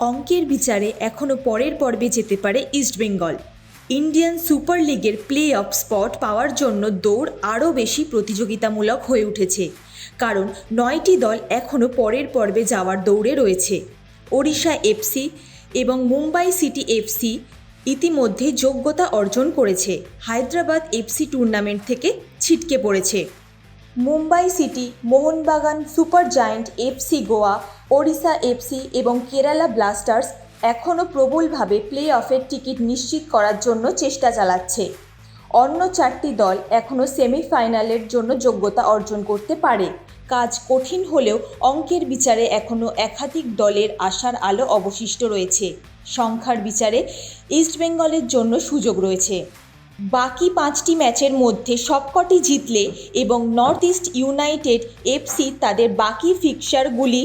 অঙ্কের বিচারে এখনও পরের পর্বে যেতে পারে ইস্টবেঙ্গল ইন্ডিয়ান সুপার লিগের প্লে অফ স্পট পাওয়ার জন্য দৌড় আরও বেশি প্রতিযোগিতামূলক হয়ে উঠেছে, কারণ নয়টি দল এখনও পরের পর্বে যাওয়ার দৌড়ে রয়েছে। ওড়িশা এফসি এবং মুম্বাই সিটি এফসি ইতিমধ্যে যোগ্যতা অর্জন করেছে, হায়দ্রাবাদ এফসি টুর্নামেন্ট থেকে ছিটকে পড়েছে। Mumbai city, Mohun Bagan super giant FC Goa Odisha FC এবং কেরালা ব্লাস্টার্স এখনও প্রবলভাবে প্লে অফের টিকিট নিশ্চিত করার জন্য চেষ্টা চালাচ্ছে। অন্য চারটি দল এখনও সেমিফাইনালের জন্য যোগ্যতা অর্জন করতে পারে। কাজ কঠিন হলেও অঙ্কের বিচারে এখনও একাধিক দলের আশার আলো অবশিষ্ট রয়েছে। সংখ্যার বিচারে ইস্টবেঙ্গলের জন্য সুযোগ রয়েছে। বাকি পাঁচটি ম্যাচের মধ্যে সবকটি জিতলে এবং নর্থ ইস্ট ইউনাইটেড এফসি তাদের বাকি ফিক্সারগুলি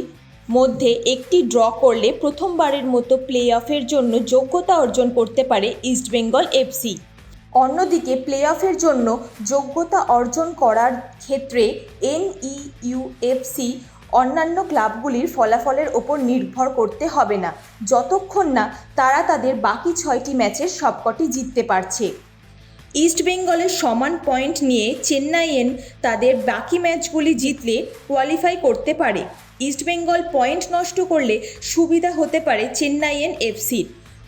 মধ্যে একটি ড্র করলে প্রথমবারের মতো প্লে অফের জন্য যোগ্যতা অর্জন করতে পারে ইস্টবেঙ্গল এফসি। অন্যদিকে প্লে অফের জন্য যোগ্যতা অর্জন করার ক্ষেত্রে এনইইউএফসি অন্যান্য ক্লাবগুলির ফলাফলের ওপর নির্ভর করতে হবে না। যতক্ষণ না তারা তাদের বাকি ছয়টি ম্যাচের সবকটি জিততে পারছে। ইস্টবেঙ্গলের সমান পয়েন্ট নিয়ে চেন্নাইয়েন তাদের বাকি ম্যাচগুলি জিতলে কোয়ালিফাই করতে পারে। ইস্টবেঙ্গল পয়েন্ট নষ্ট করলে সুবিধা হতে পারে চেন্নাইয়েন এফসির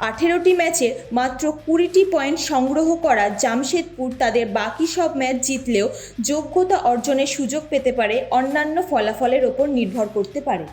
আঠেরোটি ম্যাচে মাত্র কুড়িটি পয়েন্ট সংগ্রহ করা জামশেদপুর তাদের বাকি সব ম্যাচ জিতলেও যোগ্যতা অর্জনের সুযোগ পেতে পারে অন্যান্য ফলাফলের ওপর নির্ভর করতে পারে।